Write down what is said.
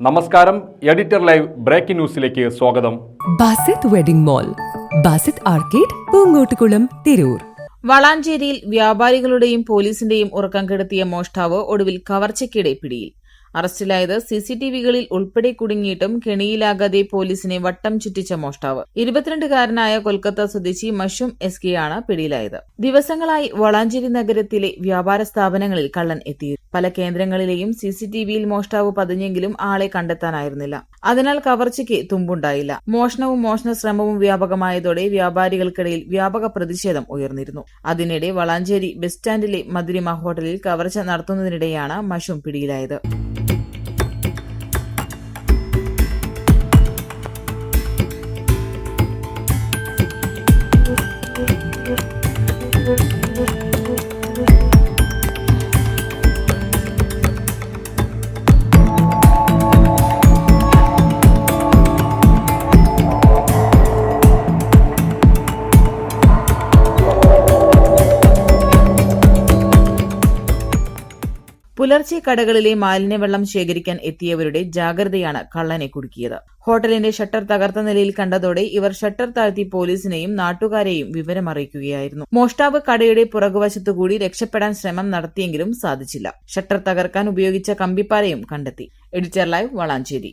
നമസ്കാരം editor live breaking ന്യൂസിലേക്ക് സ്വാഗതം. Basith wedding mall Basith arcade Poongottukulam Tirur. വളാഞ്ചേരിയിൽ വ്യാപാരികളുടെയും പോലീസിന്റെയും ഉറക്കം കെടുത്തിയ മോഷ്ടാവ് ഒടുവിൽ കവർച്ചയ്ക്കിടെ പിടിയിൽ. അറസ്റ്റിലായത് സിസിടിവികളിൽ ഉൾപ്പെടെ കുടുങ്ങിയിട്ടും കെണിയിലാകാതെ പോലീസിനെ വട്ടം ചുറ്റിച്ച മോഷ്ടാവ്. ഇരുപത്തിരണ്ടുകാരനായ കൊൽക്കത്ത സ്വദേശി മഷും എസ് കെ ആണ് പിടിയിലായത്. ദിവസങ്ങളായി വളാഞ്ചേരി നഗരത്തിലെ വ്യാപാര സ്ഥാപനങ്ങളിൽ കള്ളൻ എത്തി പല കേന്ദ്രങ്ങളിലെയും സിസിടിവിയിൽ മോഷ്ടാവ് പതിഞ്ഞെങ്കിലും ആളെ കണ്ടെത്താനായിരുന്നില്ല. അതിനാൽ കവർച്ചയ്ക്ക് തുമ്പുണ്ടായില്ല. മോഷണവും മോഷണ ശ്രമവും വ്യാപകമായതോടെ വ്യാപാരികൾക്കിടയിൽ വ്യാപക പ്രതിഷേധം ഉയർന്നിരുന്നു. അതിനിടെ വളാഞ്ചേരി ബസ് സ്റ്റാൻഡിലെ മധുരിമ ഹോട്ടലിൽ കവർച്ച നടത്തുന്നതിനിടെയാണ് മഷും പിടിയിലായത്. പുലർച്ചെ കടകളിലെ മാലിന്യവെള്ളം ശേഖരിക്കാൻ എത്തിയവരുടെ ജാഗ്രതയാണ് കള്ളനെ കുടുക്കിയത്. ഹോട്ടലിന്റെ ഷട്ടർ തകർത്ത നിലയിൽ കണ്ടതോടെ ഇവർ ഷട്ടർ താഴ്ത്തി പോലീസിനെയും നാട്ടുകാരെയും വിവരമറിയിക്കുകയായിരുന്നു. മോഷ്ടാവ് കടയുടെ പുറകുവശത്തുകൂടി രക്ഷപ്പെടാൻ ശ്രമം നടത്തിയെങ്കിലും സാധിച്ചില്ല. ഷട്ടർ തകർക്കാൻ ഉപയോഗിച്ച കമ്പിപ്പാരയും കണ്ടെത്തി. Editor live Valanchery.